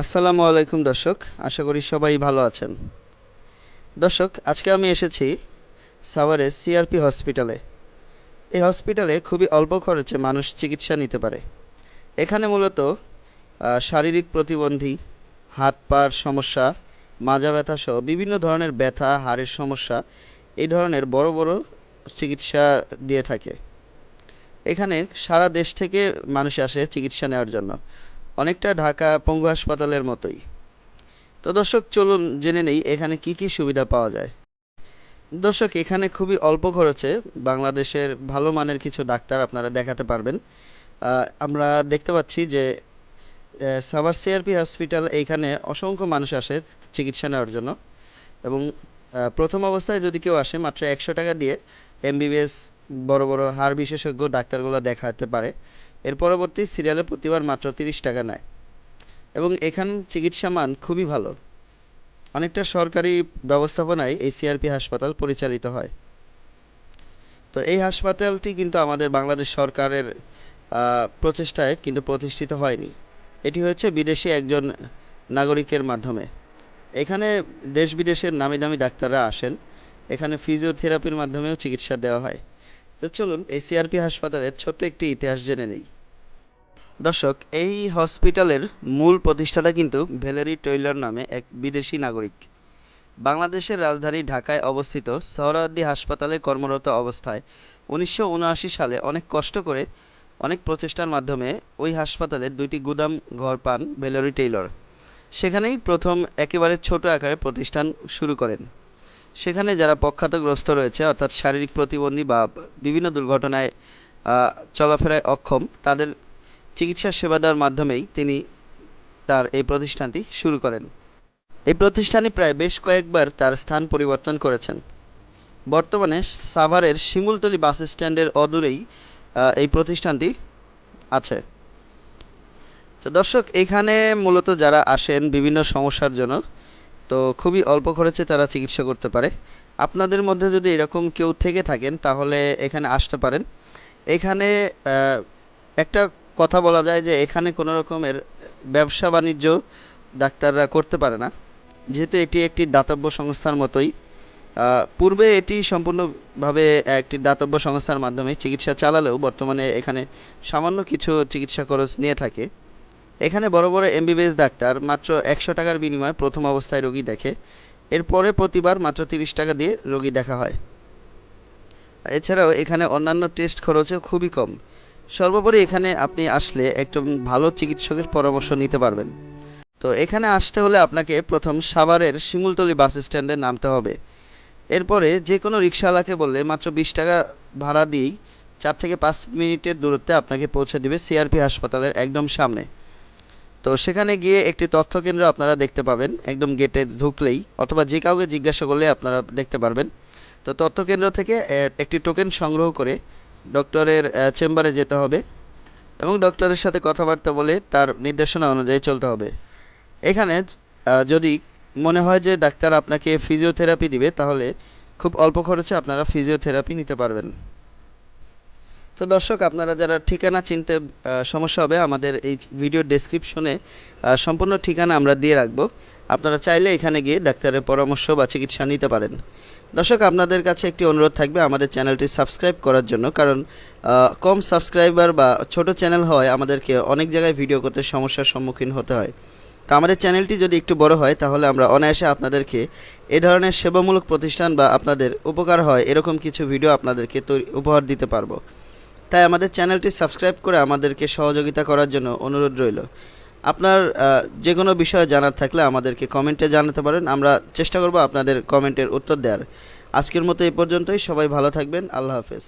আসসালামু আলাইকুম দর্শক, আশা করি সবাই ভালো আছেন। দর্শক, আজকে আমি এসেছি সাভারের সিআরপি হসপিটালে এই হসপিটালে খুবই অল্প খরচে মানুষ চিকিৎসা নিতে পারে। এখানে মূলত শারীরিক প্রতিবন্ধী, হাত পার সমস্যা, মাজা ব্যথা সহ বিভিন্ন ধরনের ব্যথা, হাড়ের সমস্যা, এই ধরনের বড় বড় চিকিৎসা দিয়ে থাকে। এখানে সারা দেশ থেকে মানুষ আসে চিকিৎসা নেওয়ার জন্য। অনেকটা ঢাকা পঙ্গু হাসপাতালের মতোই। তো দর্শক, চলুন জেনে নেই এখানে কি কি সুবিধা পাওয়া যায়। দর্শক, এখানে খুবই অল্প খরচে বাংলাদেশের ভালো মানের কিছু ডাক্তার আপনারা দেখাতে পারবেন। আমরা দেখতে পাচ্ছি যে সাভার সিআরপি হসপিটাল এইখানে অসংখ্য মানুষ আসে চিকিৎসা নেওয়ার জন্য এবং প্রথম অবস্থায় যদি কেউ আসে মাত্র একশো টাকা দিয়ে এমবিবিএস বড় বড় হাড় বিশেষজ্ঞ ডাক্তারগুলো দেখাতে পারে। এর পরবর্তী সিরিয়ালে প্রতিবার মাত্র তিরিশ টাকা নেয়। এবং এখান চিকিৎসা মান খুবই ভালো। অনেকটা সরকারি ব্যবস্থাপনায় এই সিআরপি হাসপাতাল পরিচালিত হয়। তো এই হাসপাতালটি কিন্তু আমাদের বাংলাদেশ সরকারের প্রচেষ্টায় কিন্তু প্রতিষ্ঠিত হয়নি। এটি হয়েছে বিদেশি একজন নাগরিকের মাধ্যমে। এখানে দেশ বিদেশের নামি দামি ডাক্তাররা আসেন। এখানে ফিজিওথেরাপির মাধ্যমেও চিকিৎসা দেওয়া হয়। তো চলুন এই সিআরপি হাসপাতালের ছোট্ট একটি ইতিহাস জেনে নেই। দর্শক, এই হসপিটালের মূল প্রতিষ্ঠাতা কিন্তু ভ্যালেরি টেইলর নামে এক বিদেশি নাগরিক। বাংলাদেশের রাজধানী ঢাকায় অবস্থিত সোহরাওয়ার্দী হাসপাতালে কর্মরত অবস্থায় উনিশশো উনআশি সালে অনেক কষ্ট করে অনেক প্রচেষ্টার মাধ্যমে ওই হাসপাতালে দুইটি গুদাম ঘর পান ভ্যালেরি টেইলর। সেখানেই প্রথম একেবারে ছোট আকারে প্রতিষ্ঠান শুরু করেন। সেখানে যারা পক্ষাতগ্রস্ত রয়েছে, অর্থাৎ শারীরিক প্রতিবন্ধী বা বিভিন্ন দুর্ঘটনায় চলাফেরায় অক্ষম, তাদের চিকিৎসা সেবা দেওয়ার মাধ্যমেই তিনি তার এই প্রতিষ্ঠানটি শুরু করেন। এই প্রতিষ্ঠানে প্রায় বেশ কয়েকবার তার স্থান পরিবর্তন করেছেন। বর্তমানে সাভারের শিমুলতলি বাস স্ট্যান্ডের অদূরেই এই প্রতিষ্ঠানটি আছে। তো দর্শক, এখানে মূলত যারা আসেন বিভিন্ন সমস্যার জন্য, তো খুবই অল্প খরচে তারা চিকিৎসা করতে পারে। আপনাদের মধ্যে যদি এরকম কেউ থেকে থাকেন, তাহলে এখানে আসতে পারেন। এখানে একটা কথা বলা যায় যে এখানে কোনো রকমের ব্যবসা বাণিজ্য ডাক্তাররা করতে পারে না। যেহেতু এটি একটি দাতব্য সংস্থার মতোই পূর্বে এটি সম্পূর্ণভাবে একটি দাতব্য সংস্থার মাধ্যমে চিকিৎসা চালালেও বর্তমানে এখানে সামান্য কিছু চিকিৎসা খরচ নিয়ে থাকে। এখানে বড় বড় এমবিবিএস ডাক্তার মাত্র একশো টাকার বিনিময়ে প্রথম অবস্থায় রোগী দেখে, এরপরে প্রতিবার মাত্র তিরিশ টাকা দিয়ে রোগী দেখা হয়। এছাড়াও এখানে অন্যান্য টেস্ট খরচও খুবই কম। সর্বোপরি এখানে আপনি আসলে একজন ভালো চিকিৎসকের পরামর্শ নিতে পারবেন। তো এখানে আসতে হলে আপনাকে প্রথম সাভারের শিমুলতলি বাস স্ট্যান্ডে নামতে হবে। এরপরে যে কোনো রিক্সাওয়ালাকে বললে মাত্র বিশ টাকা ভাড়া দিয়েই চার থেকে পাঁচ মিনিটের দূরত্বে আপনাকে পৌঁছে দিবে সিআরপি হাসপাতালের একদম সামনে। তো সেখানে গিয়ে একটি তথ্য কেন্দ্র আপনারা দেখতে পাবেন, একদম গেটে ঢুকলেই অথবা যে কাউকে জিজ্ঞাসা করলে আপনারা দেখতে পারবেন। তো তথ্য কেন্দ্র থেকে একটি টোকেন সংগ্রহ করে ডক্টরের চেম্বারে যেতে হবে এবং ডক্টরের সাথে কথাবার্তা বলে তার নির্দেশনা অনুযায়ী চলতে হবে। এখানে যদি মনে হয় যে ডাক্তার আপনাকে ফিজিওথেরাপি দিবে, তাহলে খুব অল্প খরচে আপনারা ফিজিওথেরাপি নিতে পারবেন। তো দর্শক, আপনারা যারা ঠিকানা চিনতে সমস্যা হবে, আমাদের এই ভিডিও ডেসক্রিপশনে সম্পূর্ণ ঠিকানা আমরা দিয়ে রাখব। আপনারা চাইলে এখানে গিয়ে ডাক্তারের পরামর্শ বা চিকিৎসা নিতে পারেন। দর্শক, আপনাদের কাছে একটি অনুরোধ থাকবে আমাদের চ্যানেলটি সাবস্ক্রাইব করার জন্য। কারণ কম সাবস্ক্রাইবার বা ছোট চ্যানেল হয় আমাদেরকে অনেক জায়গায় ভিডিও করতে সমস্যার সম্মুখীন হতে হয়। তো আমাদের চ্যানেলটি যদি একটু বড় হয়, তাহলে আমরা অনায়াসে আপনাদেরকে এ ধরনের সেবামূলক প্রতিষ্ঠান বা আপনাদের উপকার হয়, এরকম কিছু ভিডিও আপনাদেরকে উপহার দিতে পারব। তাই আমাদের চ্যানেলটি সাবস্ক্রাইব করে আমাদেরকে সহযোগিতা করার জন্য অনুরোধ রইল। আপনার যে কোনো বিষয়ে জানার থাকলে আমাদেরকে কমেন্টে জানাতে পারেন। আমরা চেষ্টা করব আপনাদের কমেন্টের উত্তর দেওয়ার আজকের মতো এই পর্যন্তই। সবাই ভালো থাকবেন। আল্লাহ হাফেজ।